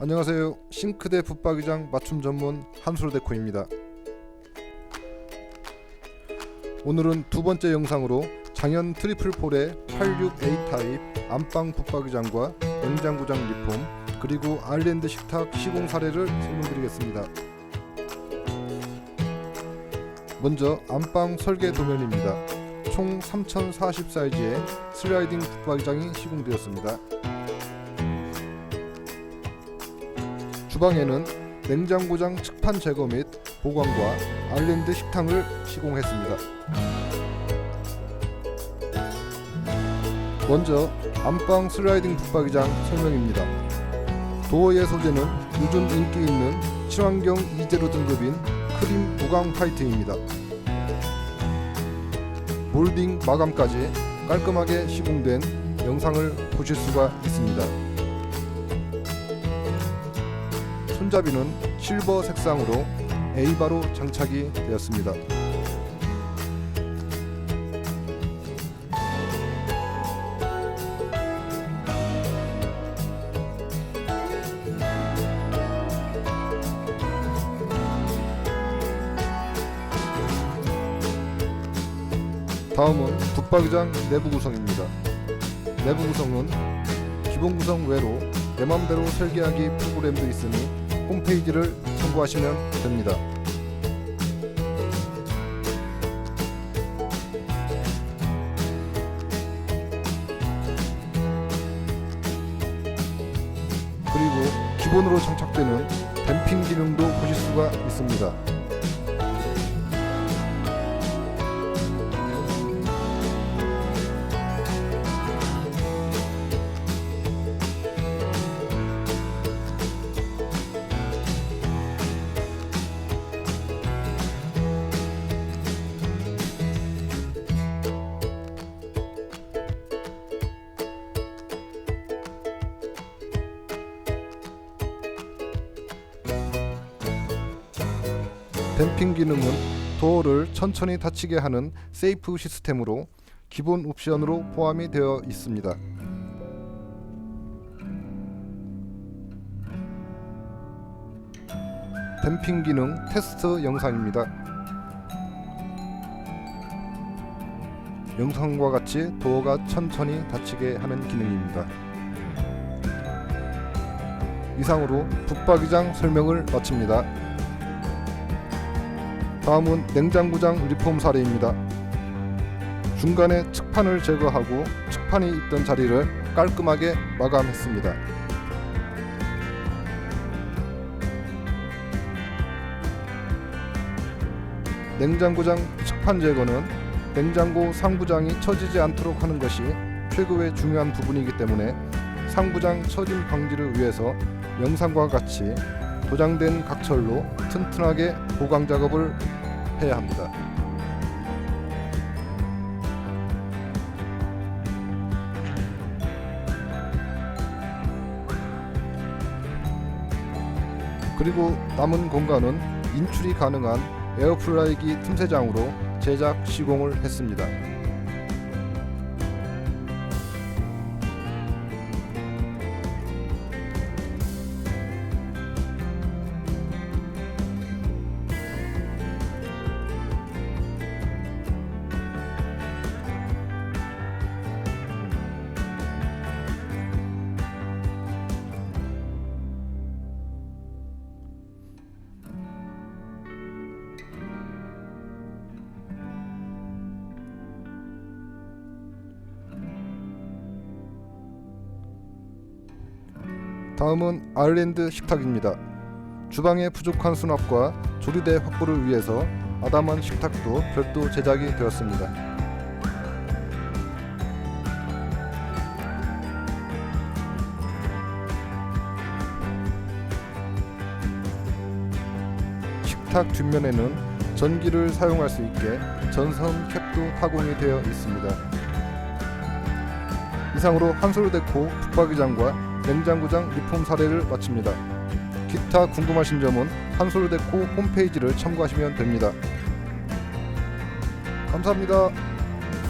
안녕하세요. 싱크대 붙박이장 맞춤 전문 한솔데코입니다. 오늘은 두 번째 영상으로 장현 트리플 폴의 86A 타입 안방 붙박이장과 냉장고장 리폼 그리고 아일랜드 식탁 시공 사례를 설명드리겠습니다. 먼저 안방 설계 도면입니다. 총 3040 사이즈의 슬라이딩 붙박이장이 시공되었습니다. 주방에는 냉장고장 측판 제거 및 보관과 아일랜드 식탁을 시공했습니다. 먼저 안방 슬라이딩 붙박이장 설명입니다. 도어의 소재는 요즘 인기 있는 친환경 2제로 등급인 크림 보강 화이트입니다. 몰딩 마감까지 깔끔하게 시공된 영상을 보실 수가 있습니다. 손잡이는 실버 색상으로 A바로 장착이 되었습니다. 다음은 붙박이장 내부 구성입니다. 내부 구성은 기본 구성 외로 내 맘대로 설계하기 프로그램도 있으니 홈페이지를 참고하시면 됩니다. 그리고 기본으로 장착되는 댐핑 기능도 보실 수가 있습니다. 댐핑 기능은 도어를 천천히 닫히게 하는 세이프 시스템으로 기본 옵션으로 포함이 되어 있습니다. 댐핑 기능 테스트 영상입니다. 영상과 같이 도어가 천천히 닫히게 하는 기능입니다. 이상으로 붙박이장 설명을 마칩니다. 다음은 냉장고장 리폼 사례입니다. 중간에 측판을 제거하고 측판이 있던 자리를 깔끔하게 마감했습니다. 냉장고장 측판 제거는 냉장고 상부장이 처지지 않도록 하는 것이 최고의 중요한 부분이기 때문에 상부장 처짐 방지를 위해서 영상과 같이 도장된 각철로 튼튼하게 보강 작업을 해야 합니다. 그리고 남은 공간은 인출이 가능한 에어플라이기 틈새장으로 제작 시공을 했습니다. 다음은 아일랜드 식탁입니다. 주방의 부족한 수납과 조리대 확보를 위해서 아담한 식탁도 별도 제작이 되었습니다. 식탁 뒷면에는 전기를 사용할 수 있게 전선 캡도 타공이 되어 있습니다. 이상으로 한솔 데코 붙박이장과 냉장고장 리폼 사례를 마칩니다. 기타 궁금하신 점은 한솔데코 홈페이지를 참고하시면 됩니다. 감사합니다.